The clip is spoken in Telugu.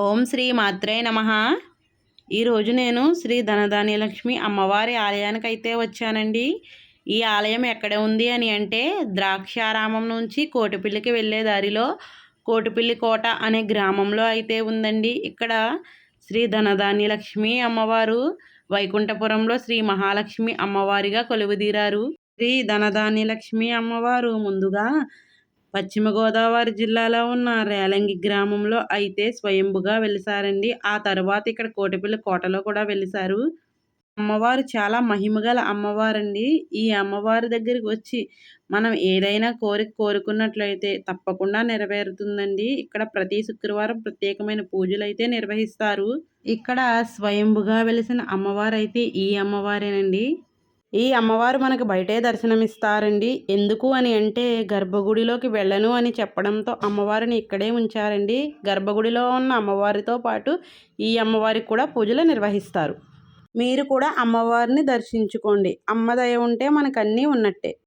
ఓం శ్రీ మాత్రే నమ. ఈరోజు నేను శ్రీ ధనధాన్యలక్ష్మి అమ్మవారి ఆలయానికి అయితే వచ్చానండి. ఈ ఆలయం ఎక్కడ ఉంది అని అంటే ద్రాక్షారామం నుంచి కోటిపిల్లికి వెళ్ళే దారిలో కోటిపిల్లి కోట అనే గ్రామంలో అయితే ఉందండి. ఇక్కడ శ్రీ ధనధాన్యలక్ష్మి అమ్మవారు వైకుంఠపురంలో శ్రీ మహాలక్ష్మి అమ్మవారిగా కొలువుదీరారు. శ్రీ ధనధాన్యలక్ష్మి అమ్మవారు ముందుగా పశ్చిమ గోదావరి జిల్లాలో ఉన్న రేలంగి గ్రామంలో అయితే స్వయంభుగా వెలిసారండి. ఆ తర్వాత ఇక్కడ కోటిపల్లి కోటలో కూడా వెలిసారు. అమ్మవారు చాలా మహిమగల అమ్మవారండి. ఈ అమ్మవారి దగ్గరికి వచ్చి మనం ఏదైనా కోరిక కోరుకున్నట్లయితే తప్పకుండా నెరవేరుతుందండి. ఇక్కడ ప్రతి శుక్రవారం ప్రత్యేకమైన పూజలు అయితే నిర్వహిస్తారు. ఇక్కడ స్వయంభుగా వెలిసిన అమ్మవారు అయితే ఈ అమ్మవారేనండి. ఈ అమ్మవారు మనకు బయటే దర్శనమిస్తారండి. ఎందుకు అని అంటే గర్భగుడిలోకి వెళ్ళను అని చెప్పడంతో అమ్మవారిని ఇక్కడే ఉంచారండి. గర్భగుడిలో ఉన్న అమ్మవారితో పాటు ఈ అమ్మవారికి కూడా పూజలు నిర్వహిస్తారు. మీరు కూడా అమ్మవారిని దర్శించుకోండి. అమ్మదయ ఉంటే మనకు అన్నీ ఉన్నట్టే.